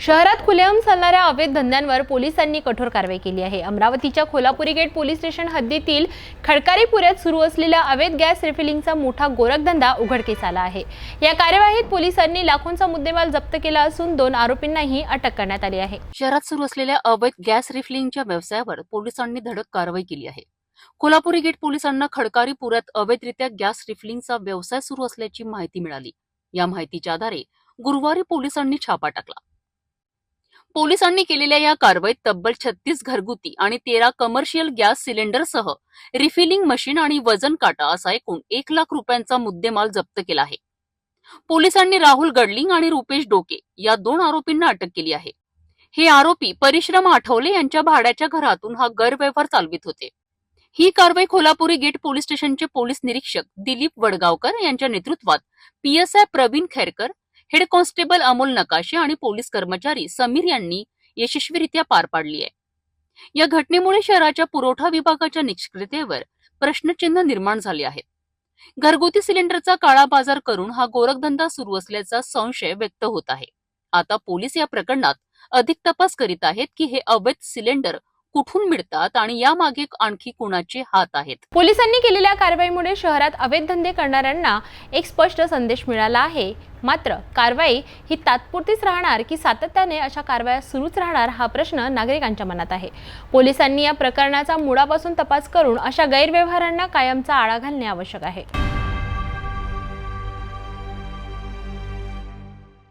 शहरात खुलेआम चालणाऱ्या अवैध धंद्यांवर पोलिसांनी कठोर कारवाई केली आहे. अमरावतीच्या खोलापुरी गेट पोलीस स्टेशन हद्दीतील खडकारीपुऱ्यात सुरू असलेल्या अवैध गॅस रिफिलिंगचा मोठा गोरखधंदा उघडकीस आला आहे. या कार्यवाहीत पोलिसांनी लाखोंचा मुद्देमाल जप्त केला असून दोन आरोपींनाही अटक करण्यात आली आहे. शहरात सुरू असलेल्या अवैध गॅस रिफिलिंगच्या व्यवसायावर पोलिसांनी धडक कारवाई केली आहे. कोल्हापुरी गेट पोलिसांना खडकारीपुऱ्यात अवैधरित्या गॅस रिफिलिंगचा व्यवसाय सुरू असल्याची माहिती मिळाली. या माहितीच्या आधारे गुरुवारी पोलिसांनी छापा टाकला. पोलिसांनी केलेल्या या कारवाईत तब्बल छत्तीस घरगुती आणि तेरा कमर्शियल गॅस सिलेंडरसह रिफिलिंग मशीन आणि वजन काटा असा एकूण एक लाख रुपयांचा मुद्देमाल जप्त केला आहे. पोलिसांनी राहुल गडलिंग आणि रुपेश डोके या दोन आरोपींना अटक केली आहे. हे आरोपी परिश्रम आठवले यांच्या भाड्याच्या घरातून हा गैरव्यवहार चालवित होते. ही कारवाई कोल्हापुरी गेट पोलीस स्टेशनचे पोलीस निरीक्षक दिलीप वडगावकर यांच्या नेतृत्वात PSI Pravin Khairkar head constable Amol Nakashe आणि पोलीस कर्मचारी समीर यांनी यशस्वीरित्या पार पाडली आहे. या घटनेमुळे शहराच्या पुरवठा विभागाच्या निष्क्रियतेवर प्रश्नचिन्ह निर्माण झाले आहेत घरगुती सिलेंडरचा काळा बाजार करून हा गोरखधंदा सुरू असल्याचा संशय व्यक्त होत आहे. आता पोलीस या प्रकरणात अधिक तपास करीत आहेत की हे अवैध सिलेंडर कुठून मिळतात आणि यामागे आणखी कुणाचे हात आहेत? पोलिसांनी केलेल्या कारवाईमुळे शहरात अवैध धंदे करणाऱ्यांना एक स्पष्ट संदेश मिळाला आहे. मात्र कारवाई ही तात्पुरतीच राहणार की सातत्याने अशा कारवाया सुरूच राहणार हा प्रश्न नागरिकांच्या मनात आहे. पोलिसांनी या प्रकरणाचा मुळापासून तपास करून अशा गैरव्यवहारांना कायमचा आळा घालणे आवश्यक आहे.